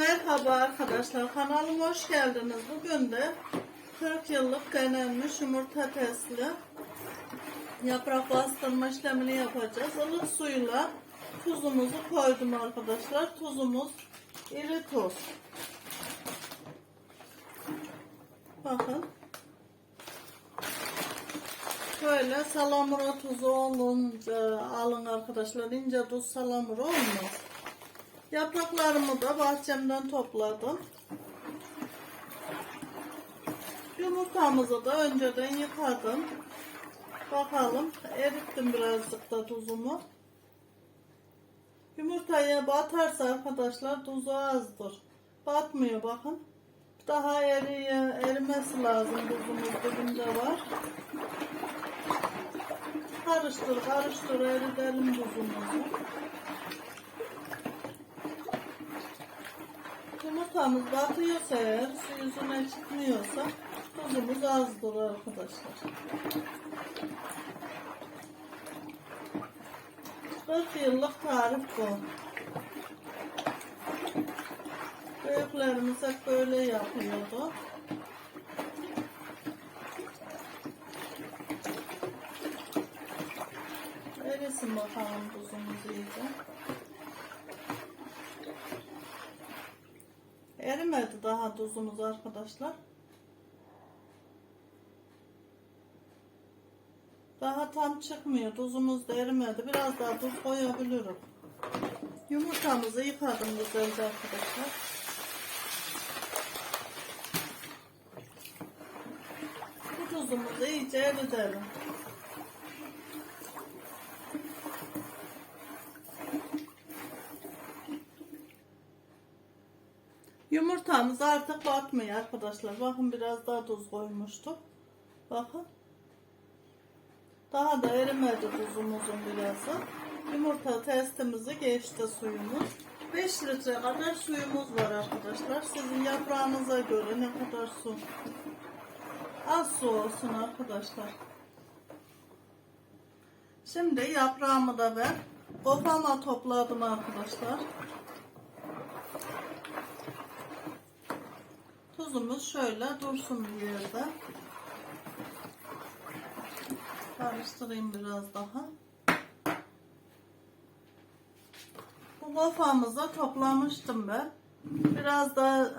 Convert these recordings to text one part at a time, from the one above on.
Merhaba arkadaşlar kanalıma hoş geldiniz. Bugün de 40 yıllık denenmiş yumurta testli yaprak bastırma işlemini yapacağız. Ilık suyla tuzumuzu koydum arkadaşlar. Tuzumuz iri tuz. Bakın. Böyle salamura tuzu olunca alın arkadaşlar. ince tuz salamura olmaz. Yapraklarımı da bahçemden topladım. Yumurtamızı da önceden yıkadım. Bakalım erittim birazcık da tuzumu. Yumurtaya batarsa arkadaşlar tuzu azdır. Batmıyor bakın. Daha eriye, erimesi lazım tuzumuz dibinde var. Karıştır karıştır eritelim tuzumuzu. Yumurtamız batıyorsa eğer, su yüzüne çıkmıyorsa tuzumuz azdır arkadaşlar. 40 yıllık tarif bu. Büyüklerimiz hep böyle yapıyordu. Erisin bakalım tuzumuz iyice. Tuzumuz arkadaşlar. Daha tam çıkmıyor. Tuzumuz da erimedi. Biraz daha tuz koyabilirim. Yumurtamızı yıkadım güzelce arkadaşlar. Bu tuzumuzu iyice eritelim. Yumurtamız artık batmıyor arkadaşlar. Bakın biraz daha tuz koymuştuk. Bakın. Daha da erimedi tuzumuzun birazı. Yumurta testimizi geçti suyumuz. 5 litre kadar suyumuz var arkadaşlar. Sizin yaprağınıza göre ne kadar su. Az su olsun arkadaşlar. Şimdi yaprağımı da ben kofama topladım arkadaşlar. Tuzumuz şöyle dursun bir yerde. Karıştırayım biraz daha. Bu kofamızı toplamıştım ben. Biraz da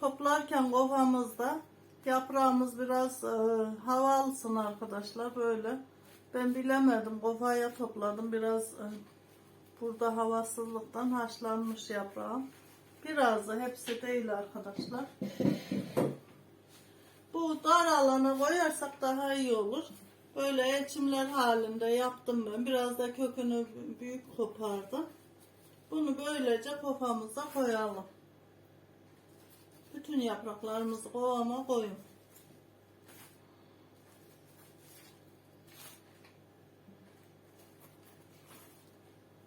toplarken kofamızda yaprağımız biraz e, hava alsın arkadaşlar böyle. Ben bilemedim kofaya topladım biraz e, burada havasızlıktan haşlanmış yaprağım. Biraz da hepsi değil arkadaşlar. Bu dar alana koyarsak daha iyi olur. Böyle elçimler halinde yaptım ben. Biraz da kökünü büyük kopardım. Bunu böylece kofamıza koyalım. Bütün yapraklarımızı kovama koyun.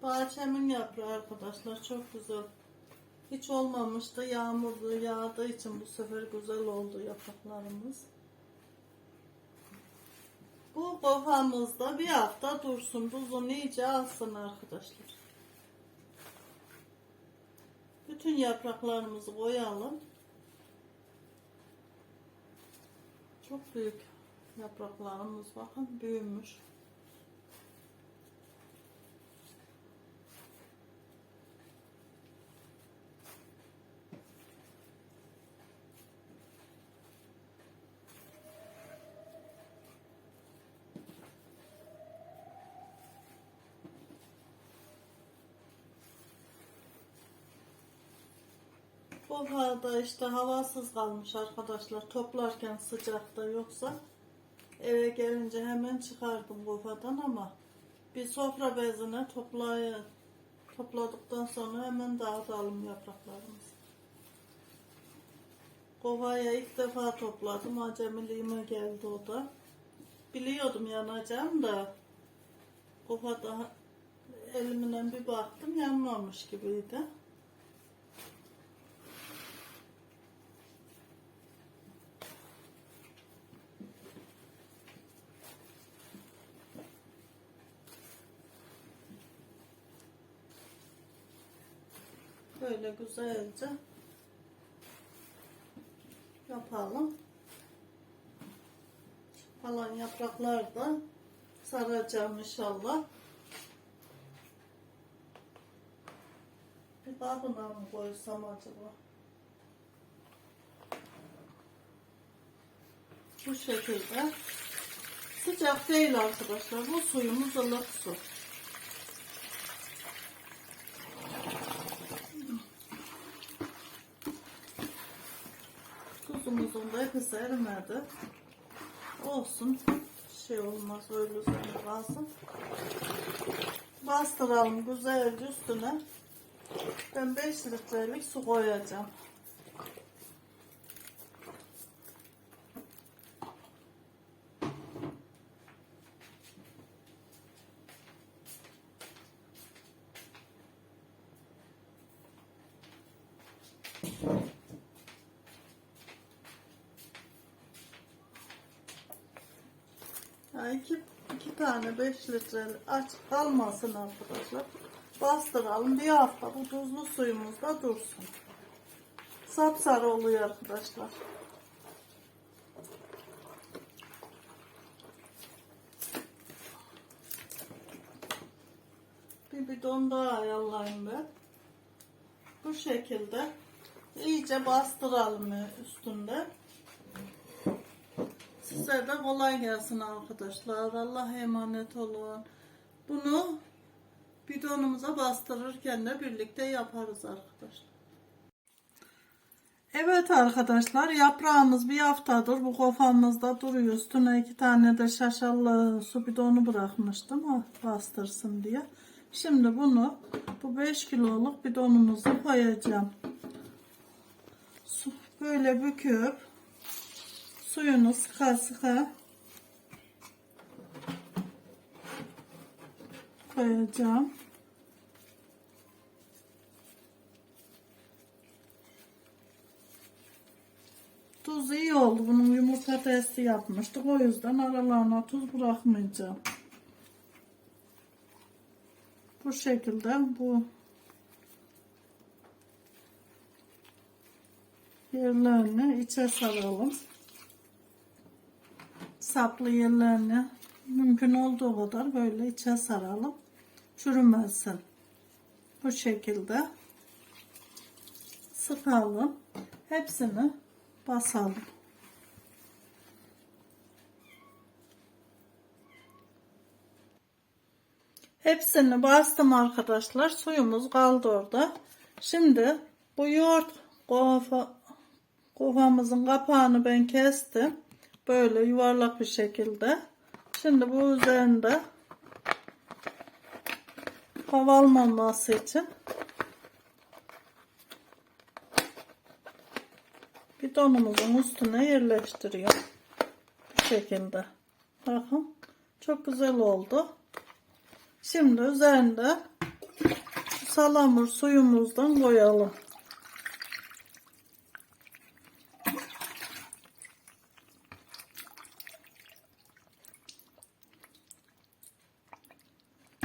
Bahçemin yaprağı arkadaşlar çok güzel. Hiç olmamıştı. Yağmurlu yağdığı için bu sefer güzel oldu yapraklarımız. Bu kofamızda bir hafta dursun. Tuzunu iyice alsın arkadaşlar. Bütün yapraklarımızı koyalım. Çok büyük yapraklarımız bakın büyümüş. Bu işte havasız kalmış arkadaşlar. Toplarken sıcakta yoksa eve gelince hemen çıkardım kofadan ama bir sofra bezine toplay topladıktan sonra hemen dağıtalım yapraklarımızı. Kovaya ilk defa topladım. Acemiliğime geldi o da. Biliyordum yanacağım da kovada elimden bir baktım yanmamış gibiydi. Böyle güzelce yapalım. Kalan yapraklar da saracağım inşallah. Bir kabına mı koysam acaba? Bu şekilde. Sıcak değil arkadaşlar. Bu suyumuz ılık su. Hepsi erimedi. Olsun. Şey olmaz öyle sonra kalsın. Bastıralım güzelce üstüne. Ben 5 litrelik su koyacağım. Ya iki, iki tane 5 litre aç kalmasın arkadaşlar. Bastıralım bir hafta bu tuzlu suyumuz da dursun. Sapsarı oluyor arkadaşlar. Bir bidon daha ayarlayayım ben. Bu şekilde iyice bastıralım üstünde. Size de kolay gelsin arkadaşlar. Allah'a emanet olun. Bunu bidonumuza bastırırken de birlikte yaparız arkadaşlar. Evet arkadaşlar yaprağımız bir haftadır bu kafamızda duruyor. Üstüne iki tane de şaşalı su bidonu bırakmıştım o bastırsın diye. Şimdi bunu bu 5 kiloluk bidonumuza koyacağım. Su böyle büküp suyunu sıka sıka koyacağım. Tuz iyi oldu. Bunun yumurta testi yapmıştık. O yüzden aralarına tuz bırakmayacağım. Bu şekilde bu yerlerini içe saralım. Saplı yerlerini mümkün olduğu kadar böyle içe saralım. Çürümesin. Bu şekilde sıkalım. Hepsini basalım. Hepsini bastım arkadaşlar. Suyumuz kaldı orada. Şimdi bu yoğurt kova, kovamızın kapağını ben kestim. Böyle yuvarlak bir şekilde. Şimdi bu üzerinde hava almaması için bidonumuzun üstüne yerleştiriyorum. Bu şekilde. Bakın. Çok güzel oldu. Şimdi üzerinde salamur suyumuzdan koyalım.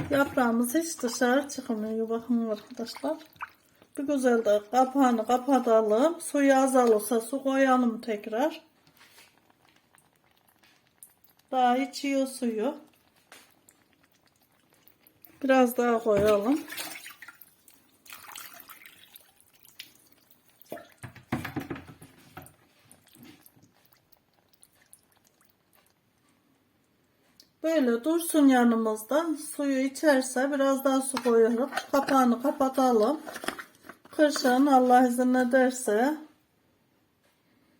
Yaprağımız hiç dışarı çıkmıyor. Bakın arkadaşlar. Bir güzel de kapağını kapatalım. Suyu azalırsa su koyalım tekrar. Daha içiyor suyu. Biraz daha koyalım. Böyle dursun yanımızda. Suyu içerse biraz daha su koyalım. Kapağını kapatalım. Kışın Allah izin ederse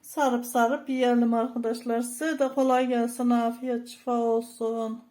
sarıp sarıp yiyelim arkadaşlar. Size de kolay gelsin. Afiyet şifa olsun.